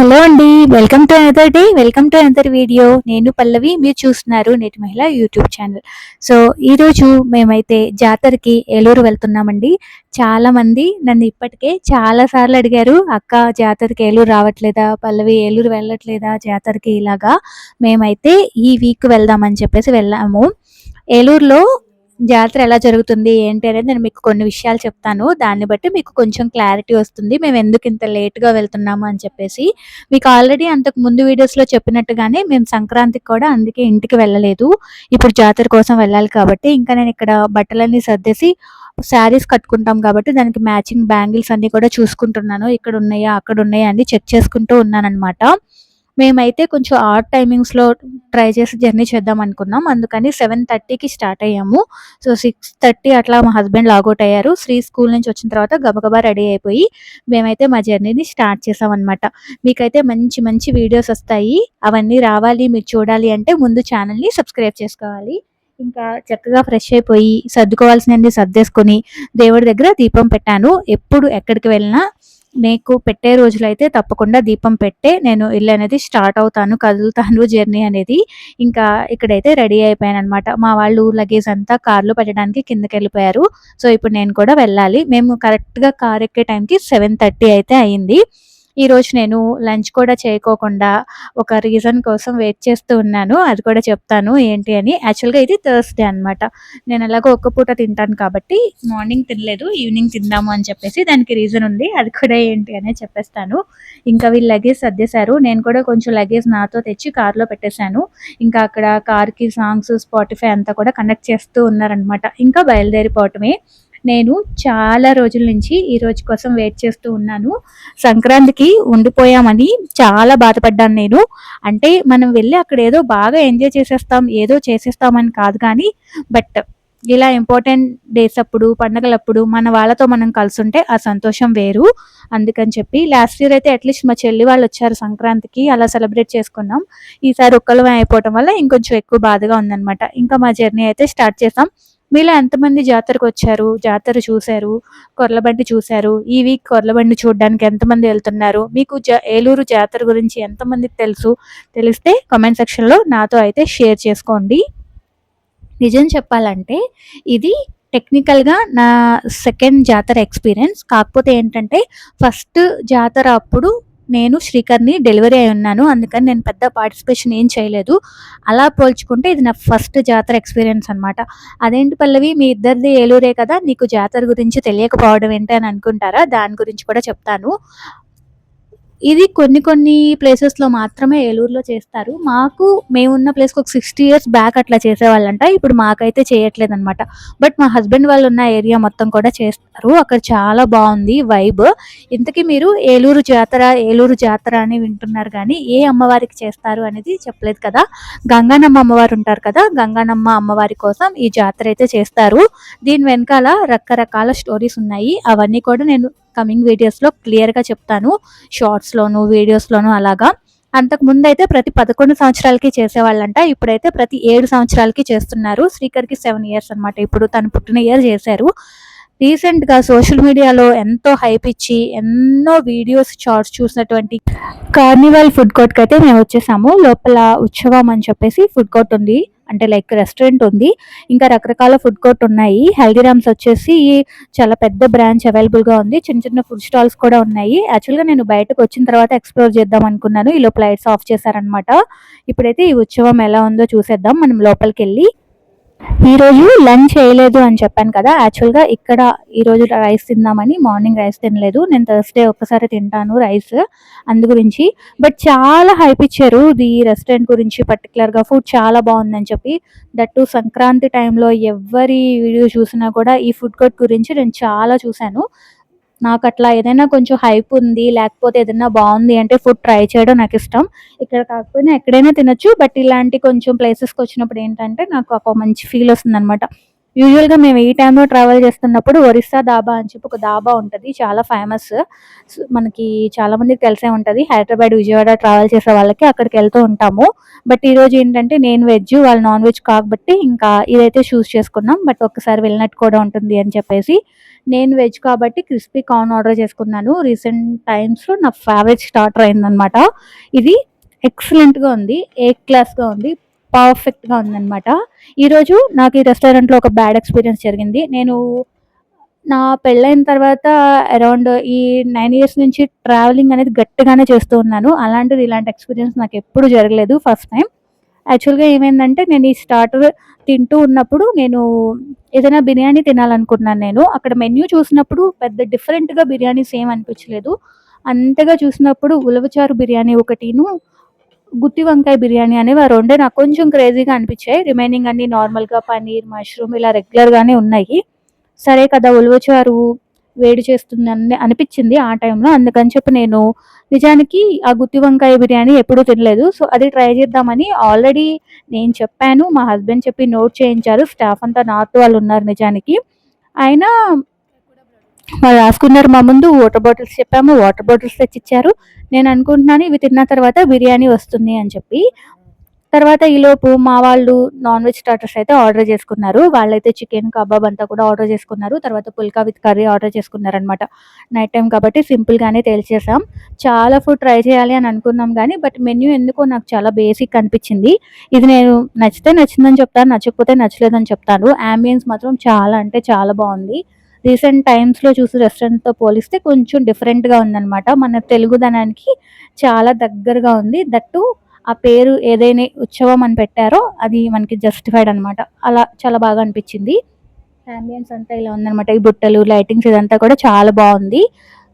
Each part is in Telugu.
హలో అండి welcome to another day welcome to another video నేను పల్లవి మీరు చూస్తున్నారు నేటి మహిళ యూట్యూబ్ ఛానల్. సో ఈరోజు మేమైతే జాతరకి ఏలూరు వెళ్తున్నామండి. చాలా మంది నన్ను ఇప్పటికే చాలా సార్లు అడిగారు అక్క జాతరకి ఏలూరు రావట్లేదా? పల్లవి ఏలూరు వెళ్ళట్లేదా జాతరకి? ఇలాగా. మేమైతే ఈ వీక్ వెళ్దామని చెప్పేసి వెళ్ళాము. ఏలూరులో జాతర ఎలా జరుగుతుంది ఏంటి అనేది నేను మీకు కొన్ని విషయాలు చెప్తాను. దాన్ని బట్టి మీకు కొంచెం క్లారిటీ వస్తుంది. మేము ఎందుకు ఇంత లేట్గా వెళ్తున్నాము అని చెప్పేసి. మీకు ఆల్రెడీ అంతకు ముందు వీడియోస్లో చెప్పినట్టుగానే మేము సంక్రాంతికి కూడా అందుకే ఇంటికి వెళ్ళలేదు. ఇప్పుడు జాతర కోసం వెళ్ళాలి కాబట్టి ఇంకా నేను ఇక్కడ బట్టలన్నీ సర్దేసి శారీస్ కట్టుకుంటాం కాబట్టి దానికి మ్యాచింగ్ బ్యాంగిల్స్ అన్ని కూడా చూసుకుంటున్నాను. ఇక్కడ ఉన్నాయా అక్కడ ఉన్నాయా అని చెక్ చేసుకుంటూ ఉన్నాను మేమైతే కొంచెం ఆడ్ టైమింగ్స్లో ట్రై చేసి జర్నీ చేద్దాం అనుకున్నాం. అందుకని సెవెన్ థర్టీకి స్టార్ట్ అయ్యాము. సో సిక్స్ థర్టీ అట్లా మా హస్బెండ్ లాగౌట్ అయ్యారు. శ్రీ స్కూల్ నుంచి వచ్చిన తర్వాత గబగబా రెడీ అయిపోయి మేమైతే మా జర్నీని స్టార్ట్ చేసాం అనమాట మీకైతే మంచి మంచి వీడియోస్ వస్తాయి. అవన్నీ రావాలి మీరు చూడాలి అంటే ముందు ఛానల్ని సబ్స్క్రైబ్ చేసుకోవాలి. ఇంకా చక్కగా ఫ్రెష్ అయిపోయి సర్దుకోవాల్సినవి సర్దేసుకొని దేవుడి దగ్గర దీపం పెట్టాను. ఎప్పుడు ఎక్కడికి వెళ్ళినా నీకు పెట్టే రోజులైతే తప్పకుండా దీపం పెట్టే నేను ఇల్లు అనేది స్టార్ట్ అవుతాను కదులుతాను జర్నీ అనేది. ఇంకా ఇక్కడైతే రెడీ అయిపోయాను అనమాట మా వాళ్ళు లగేజ్ అంతా కార్లో పెట్టడానికి కిందకి వెళ్ళిపోయారు. సో ఇప్పుడు నేను కూడా వెళ్ళాలి. మేము కరెక్ట్గా కార్ ఎక్కే టైంకి సెవెన్ థర్టీ అయితే అయింది. ఈరోజు నేను లంచ్ కూడా చేయకోకుండా ఒక రీజన్ కోసం వెయిట్ చేస్తూ ఉన్నాను. అది కూడా చెప్తాను ఏంటి అని. యాక్చువల్గా ఇది థర్స్డే అనమాట నేను ఎలాగో ఒక్క పూట తింటాను కాబట్టి మార్నింగ్ తినలేదు ఈవినింగ్ తిందాము అని చెప్పేసి దానికి రీజన్ ఉంది. అది కూడా ఏంటి అనే చెప్పేస్తాను. ఇంకా వీళ్ళు లగేజ్ సర్దేశారు. నేను కూడా కొంచెం లగేజ్ నాతో తెచ్చి కార్లో పెట్టేశాను. ఇంకా అక్కడ కార్కి సాంగ్స్ స్పాటిఫై అంతా కూడా కనెక్ట్ చేస్తూ ఉన్నారనమాట ఇంకా బయలుదేరిపోవటమే. నేను చాలా రోజుల నుంచి ఈ రోజు కోసం వెయిట్ చేస్తూ ఉన్నాను. సంక్రాంతికి ఉండిపోయామని చాలా బాధపడ్డాను నేను. అంటే మనం వెళ్ళి అక్కడ ఏదో బాగా ఎంజాయ్ చేసేస్తాం ఏదో చేసేస్తామని కాదు కానీ బట్ ఇలా ఇంపార్టెంట్ డేస్ అప్పుడు పండగలప్పుడు మన వాళ్ళతో మనం కలుసుంటే ఆ సంతోషం వేరు. అందుకని చెప్పి లాస్ట్ ఇయర్ అయితే అట్లీస్ట్ మా చెల్లి వాళ్ళు వచ్చారు సంక్రాంతికి అలా సెలబ్రేట్ చేసుకున్నాం. ఈసారి ఒక్కలమే అయిపోవటం వల్ల ఇంకొంచెం ఎక్కువ బాధగా ఉందన్నమాట. ఇంకా మా జర్నీ అయితే స్టార్ట్ చేసాం. మీలో ఎంతమంది జాతరకు వచ్చారు? జాతర చూశారు? కొర్లబండి చూశారు? ఈ వీక్ కొర్లబండి చూడడానికి ఎంతమంది వెళ్తున్నారు? మీకు జా ఏలూరు జాతర గురించి ఎంతమందికి తెలుసు? తెలిస్తే కామెంట్ సెక్షన్లో నాతో అయితే షేర్ చేసుకోండి. నిజం చెప్పాలంటే ఇది టెక్నికల్గా నా సెకండ్ జాతర ఎక్స్పీరియన్స్ కాకపోతే ఏంటంటే ఫస్ట్ జాతర అప్పుడు నేను శ్రీకర్ని డెలివరీ అయి ఉన్నాను. అందుకని నేను పెద్ద పార్టిసిపేషన్ ఏం చేయలేదు. అలా పోల్చుకుంటే ఇది నా ఫస్ట్ జాతర ఎక్స్పీరియన్స్ అనమాట అదేంటి పల్లవి? మీ ఇద్దరిది ఏలూరే కదా. నీకు జాతర గురించి తెలియకపోవడం ఏంటి అని అనుకుంటారా? దాని గురించి కూడా చెప్తాను. ఇది కొన్ని కొన్ని ప్లేసెస్లో మాత్రమే ఏలూరులో చేస్తారు. మాకు మేమున్న ప్లేస్కి ఒక సిక్స్టీ ఇయర్స్ బ్యాక్ అట్లా చేసేవాళ్ళంట. ఇప్పుడు మాకైతే చేయట్లేదు అనమాట బట్ మా హస్బెండ్ వాళ్ళు ఉన్న ఏరియా మొత్తం కూడా చేస్తారు. అక్కడ చాలా బాగుంది వైబ్ ఇంతకీ మీరు ఏలూరు జాతర ఏలూరు జాతర అని వింటున్నారు కానీ ఏ అమ్మవారికి చేస్తారు అనేది చెప్పలేదు కదా. గంగానమ్మ అమ్మవారు ఉంటారు కదా. గంగానమ్మ అమ్మవారి కోసం ఈ జాతర అయితే చేస్తారు. దీని వెనకాల రకరకాల స్టోరీస్ ఉన్నాయి. అవన్నీ కూడా నేను కమింగ్ వీడియోస్లో క్లియర్గా చెప్తాను. షార్ట్స్లోను వీడియోస్లోను అలాగా. అంతకు ముందు అయితే ప్రతి పదకొండు సంవత్సరాలకి చేసేవాళ్ళంట. ఇప్పుడైతే ప్రతి ఏడు సంవత్సరాలకి చేస్తున్నారు. శ్రీకర్కి సెవెన్ ఇయర్స్ అనమాట ఇప్పుడు తను పుట్టిన ఇయర్ చేశారు. రీసెంట్గా సోషల్ మీడియాలో ఎంతో హైప్ ఇచ్చి ఎన్నో వీడియోస్ షార్ట్స్ చూసినటువంటి కార్నివల్ ఫుడ్ కోర్ట్కి అయితే మేము వచ్చేసాము. లోపల ఉత్సవం అని చెప్పేసి ఫుడ్ కోర్ట్ ఉంది. అంటే లైక్ రెస్టారెంట్ ఉంది. ఇంకా రకరకాల ఫుడ్ కోర్ట్ ఉన్నాయి. హెల్దీరామ్స్ వచ్చేసి చాలా పెద్ద బ్రాంచ్ అవైలబుల్గా ఉంది. చిన్న చిన్న ఫుడ్ స్టాల్స్ కూడా ఉన్నాయి. యాక్చువల్గా నేను బయటకు వచ్చిన తర్వాత ఎక్స్ప్లోర్ చేద్దాం అనుకున్నాను. ఈ లోపల లైట్స్ ఆఫ్ చేశారనమాట ఇప్పుడైతే ఈ ఉత్సవం ఎలా ఉందో చూసేద్దాం. మనం లోపలికి వెళ్ళి ఈరోజు లంచ్ చేయలేదు అని చెప్పాను కదా. యాక్చువల్గా ఇక్కడ ఈరోజు రైస్ తిందామని మార్నింగ్ రైస్ తినలేదు. నేను థర్స్డే ఒక్కసారి తింటాను రైస్ అందు గురించి. బట్ చాలా హైప్ ఇచ్చారు ఈ రెస్టారెంట్ గురించి పర్టికులర్గా ఫుడ్ చాలా బాగుందని చెప్పి. దట్టు సంక్రాంతి టైంలో ఎవరి వీడియో చూసినా కూడా ఈ ఫుడ్ కోర్ట్ గురించి నేను చాలా చూశాను. నాకు అట్లా ఏదైనా కొంచెం హైప్ ఉంది లేకపోతే ఏదైనా బాగుంది అంటే ఫుడ్ ట్రై చేయడం నాకు ఇష్టం ఇక్కడ కాకపోయినా ఎక్కడైనా తినొచ్చు బట్ ఇలాంటి కొంచెం ప్లేసెస్కి వచ్చినప్పుడు ఏంటంటే నాకు ఒక మంచి ఫీల్ వస్తుంది అనమాట యూజువల్గా మేము ఈ టైంలో ట్రావెల్ చేస్తున్నప్పుడు ఒరిస్సా దాబా అని చెప్పి ఒక దాబా ఉంటుంది చాలా ఫేమస్ మనకి చాలా మందికి తెలిసే ఉంటుంది. హైదరాబాద్ విజయవాడ ట్రావెల్ చేసే వాళ్ళకి అక్కడికి వెళ్తూ ఉంటాము. బట్ ఈరోజు ఏంటంటే నేను వెజ్ వాళ్ళు నాన్ వెజ్ కాబట్టి ఇంకా ఇదైతే చూస్ చేసుకున్నాం. బట్ ఒక్కసారి వెళ్ళినట్టు కూడా ఉంటుంది అని చెప్పేసి నేను వెజ్ కాబట్టి క్రిస్పీ కార్న్ ఆర్డర్ చేసుకున్నాను. రీసెంట్ టైమ్స్లో నా ఫేవరెట్ స్టార్టర్ అయిందనమాట ఇది ఎక్సలెంట్గా ఉంది ఏ క్లాస్గా ఉంది. పర్ఫెక్ట్గా ఉందన్నమాట. ఈరోజు నాకు ఈ రెస్టారెంట్లో ఒక బ్యాడ్ ఎక్స్పీరియన్స్ జరిగింది. నేను నా పెళ్ళైన తర్వాత అరౌండ్ ఈ నైన్ ఇయర్స్ నుంచి ట్రావెలింగ్ అనేది గట్టిగానే చేస్తూ ఉన్నాను. అలాంటిది ఇలాంటి ఎక్స్పీరియన్స్ నాకు ఎప్పుడు జరగలేదు ఫస్ట్ టైం. యాక్చువల్గా ఏమైందంటే నేను ఈ స్టార్టర్ తింటూ ఉన్నప్పుడు నేను ఏదైనా బిర్యానీ తినాలనుకున్నాను నేను. అక్కడ మెన్యూ చూసినప్పుడు పెద్ద డిఫరెంట్గా బిర్యానీ సేమ్ అనిపించలేదు. అంతగా చూసినప్పుడు ఉలవచారు బిర్యానీ ఒకటిను గుత్తి వంకాయ బిర్యానీ అనేవి ఆ రెండే నాకు కొంచెం క్రేజీగా అనిపించాయి. రిమైనింగ్ అన్ని నార్మల్గా పన్నీర్ మష్రూమ్ ఇలా రెగ్యులర్గానే ఉన్నాయి. సరే కదా ఉలవచారు వేడి చేస్తుందని అనిపించింది ఆ టైంలో అందుకని చెప్పి నేను నిజానికి ఆ గుత్తి వంకాయ బిర్యానీ ఎప్పుడూ తినలేదు. సో అది ట్రై చేద్దామని ఆల్రెడీ నేను చెప్పాను. మా హస్బెండ్ చెప్పి నోట్ చేయించారు. స్టాఫ్ అంతా నార్త్ వాళ్ళు ఉన్నారు నిజానికి. అయినా వాళ్ళు రాసుకున్నారు మా ముందు వాటర్ బాటిల్స్ చెప్పాము వాటర్ బాటిల్స్ తెచ్చిచ్చారు. నేను అనుకుంటున్నాను ఇవి తిన్న తర్వాత బిర్యానీ వస్తుంది అని చెప్పి. తర్వాత ఈలోపు మా వాళ్ళు నాన్ వెజ్ స్టార్టర్స్ అయితే ఆర్డర్ చేసుకున్నారు. వాళ్ళైతే చికెన్ కబాబ్ అంతా కూడా ఆర్డర్ చేసుకున్నారు. తర్వాత పుల్కా విత్ కర్రీ ఆర్డర్ చేసుకున్నారు అనమాట నైట్ టైం కాబట్టి సింపుల్గానే తేల్చేసాం చాలా ఫుడ్ ట్రై చేయాలి అని అనుకున్నాం కానీ బట్ మెన్యూ ఎందుకో నాకు చాలా బేసిక్ అనిపించింది. ఇది నేను నచ్చితే నచ్చిందని చెప్తాను నచ్చకపోతే నచ్చలేదని చెప్తాను. అంబియన్స్ మాత్రం చాలా అంటే చాలా బాగుంది. రీసెంట్ టైమ్స్లో చూసి రెస్టారెంట్తో పోలిస్తే కొంచెం డిఫరెంట్గా ఉందన్నమాట. మన తెలుగుదనానికి చాలా దగ్గరగా ఉంది. దట్టు ఆ పేరు ఏదైనా ఉత్సవం అని పెట్టారో అది మనకి జస్టిఫైడ్ అనమాట అలా చాలా బాగా అనిపించింది. అంబియన్స్ అంతా ఇలా ఉందనమాట ఈ బుట్టలు లైటింగ్స్ ఇదంతా కూడా చాలా బాగుంది.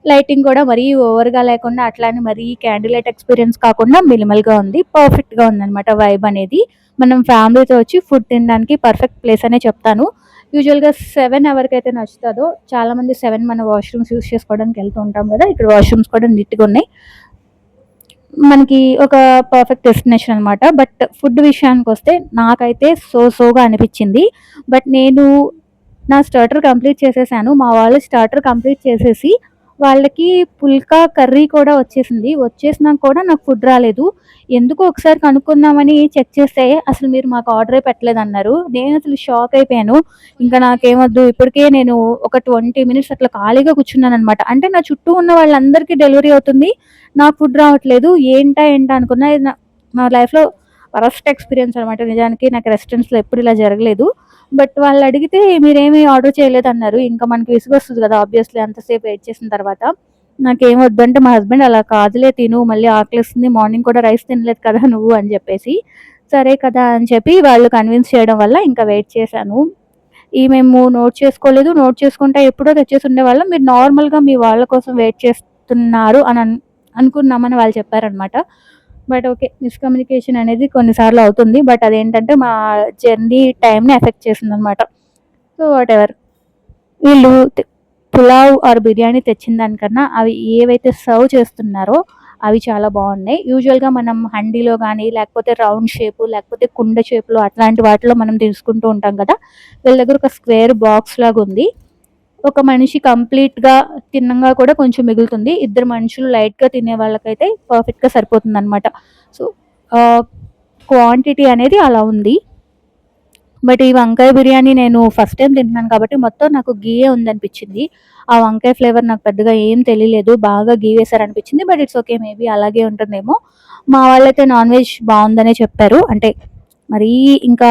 లైటింగ్ కూడా మరీ ఓవర్గా లేకుండా అట్లానే మరీ క్యాండిల్ లైట్ ఎక్స్పీరియన్స్ కాకుండా మినిమల్గా ఉంది. పర్ఫెక్ట్గా ఉందనమాట వైబ్ అనేది. మనం ఫ్యామిలీతో వచ్చి ఫుడ్ తినడానికి పర్ఫెక్ట్ ప్లేస్ అనే చెప్తాను. యూజువల్గా సెవెన్ ఎవరికైతే నచ్చుతుందో చాలామంది సెవెన్ మన వాష్రూమ్స్ యూస్ చేసుకోవడానికి వెళ్తూ ఉంటాం కదా ఇక్కడ వాష్రూమ్స్ కూడా నీట్గా ఉన్నాయి. మనకి ఒక పర్ఫెక్ట్ డెస్టినేషన్ అనమాట బట్ ఫుడ్ విషయానికి వస్తే నాకైతే సో సోగా అనిపించింది. బట్ నేను నా స్టార్టర్ కంప్లీట్ చేసేసాను. మా వాళ్ళు స్టార్టర్ కంప్లీట్ చేసేసి వాళ్ళకి పుల్కా కర్రీ కూడా వచ్చేసింది. వచ్చేసినాక కూడా నాకు ఫుడ్ రాలేదు. ఎందుకు ఒకసారి కనుక్కుందామని చెక్ చేస్తే అసలు మీరు మాకు ఆర్డరే పెట్టలేదు అన్నారు నేను అసలు షాక్ అయిపోయాను. ఇంకా నాకేమొద్దు. ఇప్పటికే నేను ఒక ట్వంటీ మినిట్స్ అట్లా ఖాళీగా కూర్చున్నాను అనమాట అంటే నా చుట్టూ ఉన్న వాళ్ళందరికీ డెలివరీ అవుతుంది. నాకు ఫుడ్ రావట్లేదు. ఏంటా ఏంటా అనుకున్నా నా లైఫ్లో వరస్ట్ ఎక్స్పీరియన్స్ అనమాట నిజానికి నాకు రెస్టారెంట్స్లో ఎప్పుడు ఇలా జరగలేదు. బట్ వాళ్ళు అడిగితే మీరేమీ ఆర్డర్ చేయలేదు అన్నారు ఇంకా మనకి విసుగు వస్తుంది కదా ఆబ్వియస్లీ అంతసేపు వెయిట్ చేసిన తర్వాత. నాకేం వద్దంటే మా హస్బెండ్ అలా కాదులే తిను మళ్ళీ ఆకలిస్తుంది మార్నింగ్ కూడా రైస్ తినలేదు కదా నువ్వు అని చెప్పేసి. సరే కదా అని చెప్పి వాళ్ళు కన్విన్స్ చేయడం వల్ల ఇంకా వెయిట్ చేశాను. ఈ మేము నోట్ చేసుకోలేదు. నోట్ చేసుకుంటే ఎప్పుడో తెచ్చేసి ఉండేవాళ్ళం మీరు నార్మల్గా మీ వాళ్ళ కోసం వెయిట్ చేస్తున్నారు అని అనుకున్నామని వాళ్ళు చెప్పారనమాట బట్ ఓకే మిస్కమ్యూనికేషన్ అనేది కొన్నిసార్లు అవుతుంది. బట్ అదేంటంటే మా జర్నీ టైంని ఎఫెక్ట్ చేసింది అనమాట సో వాట్ ఎవర్ వీళ్ళు పులావ్ ఆర్ బిర్యానీ తెచ్చిన దానికన్నా అవి ఏవైతే సర్వ్ చేస్తున్నారో అవి చాలా బాగున్నాయి. యూజువల్గా మనం హండీలో కానీ లేకపోతే రౌండ్ షేపు లేకపోతే కుండ షేపులో అట్లాంటి వాటిలో మనం తీసుకుంటూ ఉంటాం కదా. వీళ్ళ దగ్గర ఒక స్క్వేర్ బాక్స్ లాగా ఉంది ఒక మనిషి కంప్లీట్గా తిన్నగా కూడా కొంచెం మిగులుతుంది. ఇద్దరు మనుషులు లైట్గా తినే వాళ్ళకైతే పర్ఫెక్ట్గా సరిపోతుంది అనమాట సో క్వాంటిటీ అనేది అలా ఉంది. బట్ ఈ వంకాయ బిర్యానీ నేను ఫస్ట్ టైం తింటున్నాను కాబట్టి మొత్తం నాకు గీయే ఉందనిపించింది. ఆ వంకాయ ఫ్లేవర్ నాకు పెద్దగా ఏం తెలియలేదు. బాగా గీ వేశారనిపించింది. బట్ ఇట్స్ ఓకే మేబీ అలాగే ఉంటుందేమో. మా వాళ్ళైతే నాన్ వెజ్ బాగుందనే చెప్పారు. అంటే మరీ ఇంకా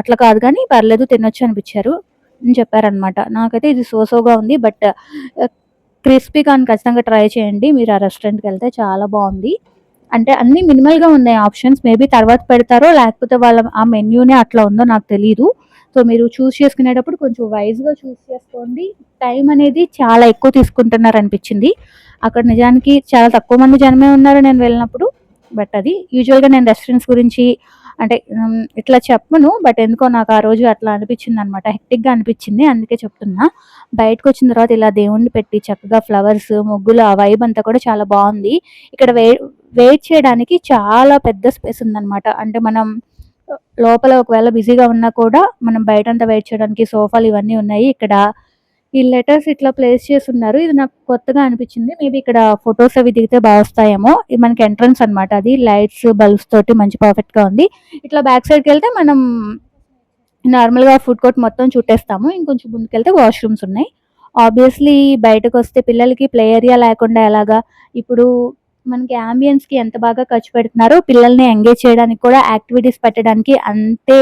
అట్లా కాదు కానీ పర్లేదు తినొచ్చు అనిపించారు. అని చెప్పారనమాట నాకైతే ఇది సోసోగా ఉంది బట్ క్రిస్పీ కానీ ఖచ్చితంగా ట్రై చేయండి. మీరు ఆ రెస్టారెంట్కి వెళ్తే చాలా బాగుంది. అంటే అన్ని మినిమల్గా ఉన్నాయి ఆప్షన్స్. మేబీ తర్వాత పెడతారో లేకపోతే వాళ్ళ ఆ మెన్యూనే అట్లా ఉందో నాకు తెలియదు సో మీరు చూస్ చేసుకునేటప్పుడు కొంచెం వైజ్గా చూస్ చేసుకోండి. టైం అనేది చాలా ఎక్కువ తీసుకుంటున్నారు అనిపించింది అక్కడ నిజానికి చాలా తక్కువ మంది జనమే ఉన్నారు నేను వెళ్ళినప్పుడు. బట్ అది యూజువల్గా నేను రెస్టారెంట్స్ గురించి అంటే ఇట్లా చెప్పను బట్ ఎందుకో నాకు ఆ రోజు అట్లా అనిపించింది అనమాట హెక్టిక్గా అనిపించింది అందుకే చెప్తున్నా. బయటకు వచ్చిన తర్వాత ఇలా దేవుణ్ణి పెట్టి చక్కగా ఫ్లవర్స్ ముగ్గులు ఆ వైబ్ అంతా కూడా చాలా బాగుంది. ఇక్కడ వే వెయిట్ చేయడానికి చాలా పెద్ద స్పేస్ ఉందన్నమాట అంటే మనం లోపల ఒకవేళ బిజీగా ఉన్నా కూడా మనం బయటంతా వెయిట్ చేయడానికి సోఫాలు ఇవన్నీ ఉన్నాయి. ఇక్కడ ఈ లెటర్స్ ఇట్లా ప్లేస్ చేసి ఉన్నారు ఇది నాకు కొత్తగా అనిపించింది. మేబీ ఇక్కడ ఫొటోస్ అవి దిగితే బాగా వస్తాయేమో ఇది మనకి ఎంట్రన్స్ అన్నమాట. అది లైట్స్ బల్బ్స్ తోటి మంచి పర్ఫెక్ట్గా ఉంది. ఇట్లా బ్యాక్ సైడ్కి వెళ్తే మనం నార్మల్గా ఫుడ్ కోర్ట్ మొత్తం చుట్టేస్తాము. ఇంకొంచెం ముందుకెళ్తే వాష్రూమ్స్ ఉన్నాయి. ఆబ్వియస్లీ బయటకు వస్తే పిల్లలకి ప్లే ఏరియా లేకుండా ఎలాగా ఇప్పుడు మనకి ambience కి ఎంత బాగా ఖర్చు పెడుతున్నారో పిల్లల్ని ఎంగేజ్ చేయడానికి కూడా యాక్టివిటీస్ పెట్టడానికి అంతే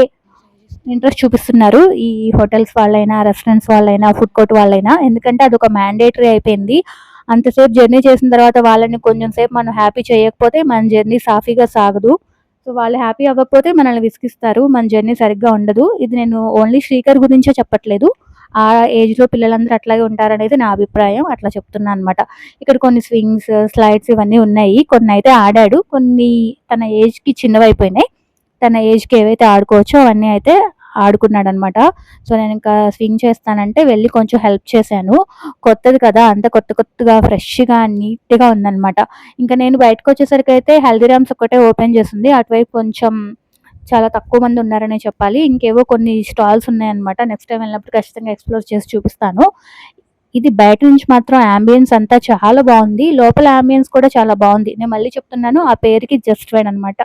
ఇంట్రెస్ట్ చూపిస్తున్నారు ఈ హోటల్స్ వాళ్ళైనా రెస్టారెంట్స్ వాళ్ళైనా ఫుడ్ కోర్ట్ వాళ్ళైనా. ఎందుకంటే అదొక మ్యాండేటరీ అయిపోయింది. అంతసేపు జర్నీ చేసిన తర్వాత వాళ్ళని కొంచెం సేపు మనం హ్యాపీ చేయకపోతే మన జర్నీ సాఫీగా సాగదు. సో వాళ్ళు హ్యాపీ అవ్వకపోతే మనల్ని విసిగిస్తారు. మన జర్నీ సరిగ్గా ఉండదు. ఇది నేను ఓన్లీ శ్రీకర్ గురించే చెప్పట్లేదు. ఆ ఏజ్లో పిల్లలందరూ అట్లాగే ఉంటారనేది నా అభిప్రాయం. అట్లా చెప్తున్నాను అనమాట ఇక్కడ కొన్ని స్వింగ్స్ స్లైడ్స్ ఇవన్నీ ఉన్నాయి. కొన్ని అయితే ఆడాడు. కొన్ని తన ఏజ్కి చిన్నవైపోయినాయి. తన ఏజ్కి ఏవైతే ఆడుకోవచ్చో అవన్నీ అయితే ఆడుకున్నాడు అనమాట సో నేను ఇంకా స్వింగ్ చేస్తానంటే వెళ్ళి కొంచెం హెల్ప్ చేశాను. కొత్తది కదా అంత కొత్త కొత్తగా ఫ్రెష్గా నీట్గా ఉందన్నమాట ఇంకా నేను బయటకు వచ్చేసరికి అయితే హల్దీరామ్స్ ఒకటే ఓపెన్ చేసింది అటువైపు కొంచెం చాలా తక్కువ మంది ఉన్నారనే చెప్పాలి. ఇంకేవో కొన్ని స్టాల్స్ ఉన్నాయన్నమాట. నెక్స్ట్ టైం వెళ్ళినప్పుడు ఖచ్చితంగా ఎక్స్ప్లోర్ చేసి చూపిస్తాను. ఇది బయట నుంచి మాత్రం అంబియన్స్ అంతా చాలా బాగుంది. లోపల అంబియన్స్ కూడా చాలా బాగుంది. నేను మళ్ళీ చెప్తున్నాను ఆ పేరుకి జస్ట్ వైన్ అనమాట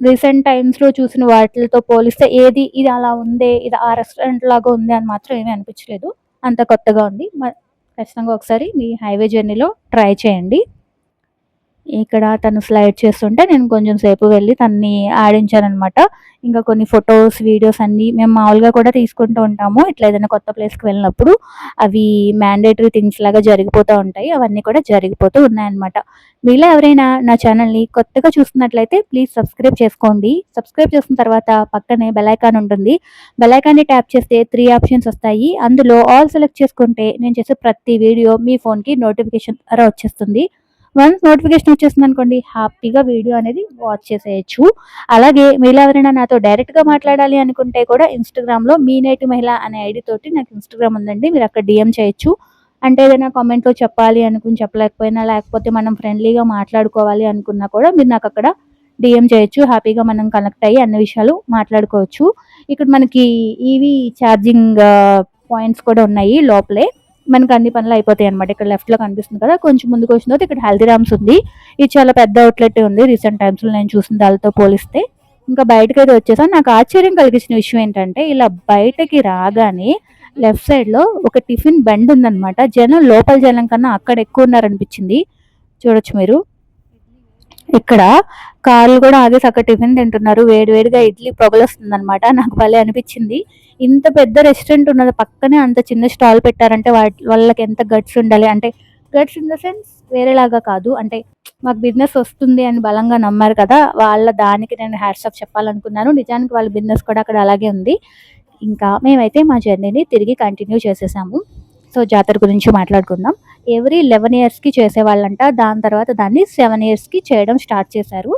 రీసెంట్ టైమ్స్లో చూసిన వాటితో పోలిస్తే ఏది ఇది అలా ఉందే ఇది ఆ రెస్టారెంట్ లాగా ఉంది అని మాత్రం ఏమీ అనిపించలేదు. అంత కొత్తగా ఉంది. ఖచ్చితంగా ఒకసారి మీ హైవే జర్నీలో ట్రై చేయండి. ఇక్కడ తను స్లైడ్ చేస్తుంటే నేను కొంచెం సేపు వెళ్ళి తన్ని ఆడించానమాట ఇంకా కొన్ని ఫొటోస్ వీడియోస్ అన్నీ మేము మామూలుగా కూడా తీసుకుంటూ ఉంటాము. ఇట్లా ఏదైనా కొత్త ప్లేస్కి వెళ్ళినప్పుడు అవి మ్యాండేటరీ థింగ్స్ లాగా జరిగిపోతూ ఉంటాయి. అవన్నీ కూడా జరిగిపోతూ ఉన్నాయన్నమాట. మీలో ఎవరైనా నా ఛానల్ని కొత్తగా చూస్తున్నట్లయితే ప్లీజ్ సబ్స్క్రైబ్ చేసుకోండి. సబ్స్క్రైబ్ చేసిన తర్వాత పక్కనే బెలైకాన్ ఉంటుంది. బెలైకాన్ని ట్యాప్ చేస్తే త్రీ ఆప్షన్స్ వస్తాయి. అందులో ఆల్ సెలెక్ట్ చేసుకుంటే నేను చేసే ప్రతి వీడియో మీ ఫోన్కి నోటిఫికేషన్ ద్వారా వచ్చేస్తుంది. వన్స్ నోటిఫికేషన్ వచ్చేసింది అనుకోండి హ్యాపీగా వీడియో అనేది వాచ్ చేసేయచ్చు. అలాగే మీరు ఎవరైనా నాతో డైరెక్ట్గా మాట్లాడాలి అనుకుంటే కూడా ఇన్స్టాగ్రామ్లో మీ నేటి మహిళ అనే ఐడి తోటి నాకు ఇన్స్టాగ్రామ్ ఉందండి మీరు అక్కడ డిఎం చేయొచ్చు. అంటే ఏదైనా కామెంట్లో చెప్పాలి అనుకుని చెప్పలేకపోయినా లేకపోతే మనం ఫ్రెండ్లీగా మాట్లాడుకోవాలి అనుకున్నా కూడా మీరు నాకు అక్కడ డిఎం చేయొచ్చు హ్యాపీగా మనం కనెక్ట్ అయ్యి అన్ని విషయాలు మాట్లాడుకోవచ్చు. ఇక్కడ మనకి ఈవీ ఛార్జింగ్ పాయింట్స్ కూడా ఉన్నాయి లోపలే. మనకి అన్ని పనులు అయిపోతాయి అనమాట ఇక్కడ లెఫ్ట్లో కనిపిస్తుంది కదా కొంచెం ముందుకు వచ్చిన తర్వాత ఇక్కడ హల్దీరామ్స్ ఉంది. ఇది చాలా పెద్ద అవుట్లెట్ ఉంది రీసెంట్ టైమ్స్లో. నేను చూసిన దానితో పోలిస్తే ఇంకా బయటకు అయితే వచ్చేసాను. నాకు ఆశ్చర్యం కలిగించిన విషయం ఏంటంటే ఇలా బయటకి రాగానే లెఫ్ట్ సైడ్లో ఒక టిఫిన్ బండ్ ఉందన్నమాట. జనం లోపల జనం కన్నా అక్కడ ఎక్కువ ఉన్నారనిపించింది. చూడొచ్చు మీరు. ఇక్కడ కార్లు కూడా ఆగేసి అక్కడ టిఫిన్ తింటున్నారు. వేడివేడిగా ఇడ్లీ పొగలు వస్తుందన్నమాట. నాకు భలే అనిపించింది. ఇంత పెద్ద రెస్టారెంట్ ఉన్నది. పక్కనే అంత చిన్న స్టాల్ పెట్టారంటే వాటి వాళ్ళకి ఎంత గట్స్ ఉండాలి? అంటే గట్స్ ఇన్ ద సెన్స్ వేరేలాగా కాదు. అంటే మాకు బిజినెస్ వస్తుంది అని బలంగా నమ్మారు కదా. వాళ్ళ దానికి నేను హ్యాట్స్ ఆఫ్ చెప్పాలనుకున్నాను. నిజానికి వాళ్ళ బిజినెస్ కూడా అక్కడ అలాగే ఉంది. ఇంకా మేమైతే మా జర్నీని తిరిగి కంటిన్యూ చేసేసాము. సో జాతర గురించి మాట్లాడుకుందాం. ఎవ్రీ లెవెన్ ఇయర్స్కి చేసేవాళ్ళంట. దాని తర్వాత దాన్ని సెవెన్ ఇయర్స్కి చేయడం స్టార్ట్ చేశారు.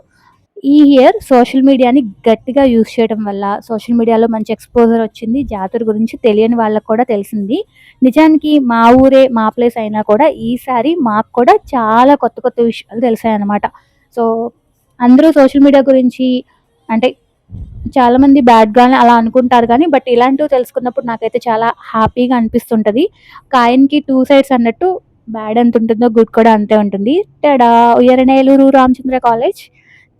ఈ ఇయర్ సోషల్ మీడియాని గట్టిగా యూజ్ చేయడం వల్ల సోషల్ మీడియాలో మంచి ఎక్స్పోజర్ వచ్చింది. జాతర గురించి తెలియని వాళ్ళకు కూడా తెలిసింది. నిజానికి మా ఊరే మా ప్లేస్ అయినా కూడా ఈసారి మాకు కూడా చాలా కొత్త కొత్త విషయాలు తెలిసాయన్నమాట. సో అందరూ సోషల్ మీడియా గురించి అంటే చాలామంది బ్యాడ్గానే అలా అనుకుంటారు కానీ బట్ ఇలాంటివి తెలుసుకున్నప్పుడు నాకైతే చాలా హ్యాపీగా అనిపిస్తుంటుంది. కాయిన్కి టూ సైడ్స్ అన్నట్టు బ్యాడ్ ఎంత ఉంటుందో గుడ్ కూడా అంతే ఉంటుంది. తేడా ఉయ్యరనేలూరు రామచంద్ర కాలేజ్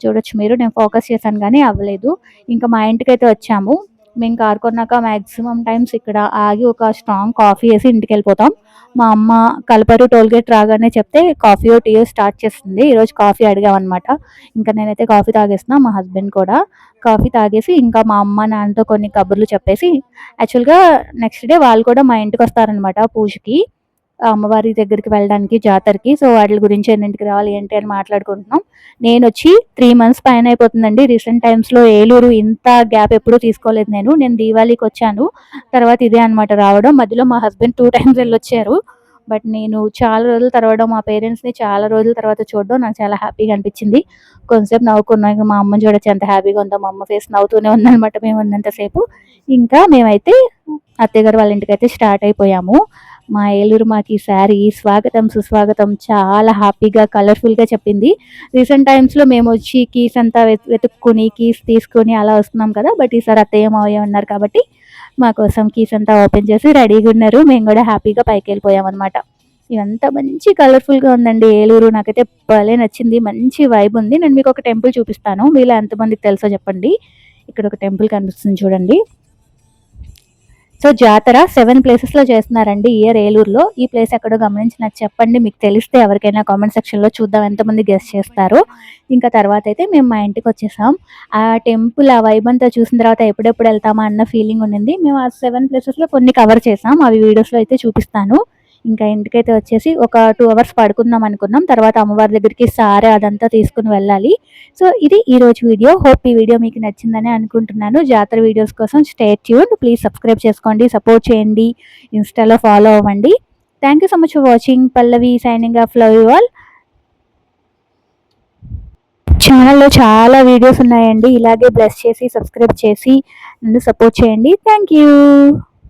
చూడొచ్చు మీరు నేను ఫోకస్ చేశాను కానీ అవ్వలేదు. ఇంకా మా ఇంటికైతే వచ్చాము. మేము కార్ కొన్నాక మ్యాక్సిమం టైమ్స్ ఇక్కడ ఆగి ఒక స్ట్రాంగ్ కాఫీ వేసి ఇంటికి వెళ్ళిపోతాం. మా అమ్మ కలపరు టోల్గేట్ రాగానే చెప్తే కాఫీ టీ స్టార్ట్ చేస్తుంది. ఈరోజు కాఫీ అడిగామన్నమాట. ఇంకా నేనైతే కాఫీ తాగేస్తున్నా మా హస్బెండ్ కూడా. కాఫీ తాగేసి ఇంకా మా అమ్మ నాన్నతో కొన్ని కబుర్లు చెప్పేసి యాక్చువల్గా నెక్స్ట్ డే వాళ్ళు కూడా మా ఇంటికి వస్తారనమాట పూజకి. అమ్మవారి దగ్గరికి వెళ్ళడానికి జాతరకి. సో వాటి గురించి ఎన్నింటికి రావాలి ఏంటి అని మాట్లాడుకుంటున్నాం. నేను వచ్చి త్రీ మంత్స్ పైన అయిపోతుందండి. రీసెంట్ టైమ్స్లో ఏలూరు ఇంత గ్యాప్ ఎప్పుడూ తీసుకోలేదు నేను. నేను దీవాళీకి వచ్చాను. తర్వాత ఇదే అన్నమాట రావడం. మధ్యలో మా హస్బెండ్ టూ టైమ్స్ వెళ్ళొచ్చారు. బట్ నేను చాలా రోజుల తర్వాత మా పేరెంట్స్ని చాలా రోజుల తర్వాత చూడడం నాకు చాలా హ్యాపీగా అనిపించింది. కొంతసేపు నవ్వుకున్నాం. మా అమ్మని చూడొచ్చు ఎంత హ్యాపీగా ఉందో మా అమ్మ ఫేస్ నవ్వుతూనే ఉందన్నమాట మేము ఉన్నంతసేపు. ఇంకా మేమైతే అత్తయ్య గారు వాళ్ళ ఇంటికి అయితే స్టార్ట్ అయిపోయాము. మా ఏలూరు మాకి శారీ స్వాగతం సుస్వాగతం చాలా హ్యాపీగా కలర్ఫుల్గా చెప్పింది. రీసెంట్ టైమ్స్లో మేము వచ్చి కీస్ అంతా వెతుక్కుని కీస్ తీసుకొని అలా వస్తున్నాం కదా బట్ ఈసారి అత్తయ్య మావయ్య ఉన్నారు కాబట్టి మా కోసం కీస్ అంతా ఓపెన్ చేసి రెడీగా ఉన్నారు. మేము కూడా హ్యాపీగా పైకి వెళ్ళిపోయాం అనమాట ఇదంతా మంచి కలర్ఫుల్గా ఉందండి ఏలూరు. నాకైతే భలే నచ్చింది మంచి వైబ్ ఉంది. నేను మీకు ఒక టెంపుల్ చూపిస్తాను. మీలో ఎంతమందికి తెలుసో చెప్పండి. ఇక్కడ ఒక టెంపుల్ కనిపిస్తుంది చూడండి. సో జాతర సెవెన్ ప్లేసెస్లో చేస్తున్నారండి ఇయర్ ఏలూరులో. ఈ ప్లేస్ ఎక్కడో గమనించి నాకు చెప్పండి. మీకు తెలిస్తే ఎవరికైనా కామెంట్ సెక్షన్లో చూద్దాం. ఎంతమంది గెస్ట్ చేస్తారు. ఇంకా తర్వాత అయితే మేము మా ఇంటికి వచ్చేసాం. ఆ టెంపుల్ ఆ వైబ్ అంతా చూసిన తర్వాత ఎప్పుడెప్పుడు వెళ్తామా అన్న ఫీలింగ్ ఉండింది. మేము ఆ సెవెన్ ప్లేసెస్లో కొన్ని కవర్ చేసాం. అవి వీడియోస్లో అయితే చూపిస్తాను. ఇంకా ఇంటికైతే వచ్చేసి ఒక టూ అవర్స్ పడుకుందాం అనుకున్నాం. తర్వాత అమ్మవారి దగ్గరికి సారే అదంతా తీసుకుని వెళ్ళాలి. సో ఇది ఈరోజు వీడియో. హోప్ ఈ వీడియో మీకు నచ్చిందని అనుకుంటున్నాను. జాతర వీడియోస్ కోసం స్టేట్ ట్యూన్ ప్లీజ్ సబ్స్క్రైబ్ చేసుకోండి. సపోర్ట్ చేయండి. ఇన్స్టాలో ఫాలో అవ్వండి. Thank you so much for watching Pallavi signing off love you all ఛానల్లో చాలా వీడియోస్ ఉన్నాయండి. ఇలాగే బ్లెస్ చేసి సబ్స్క్రైబ్ చేసి నన్ను సపోర్ట్ చేయండి. Thank you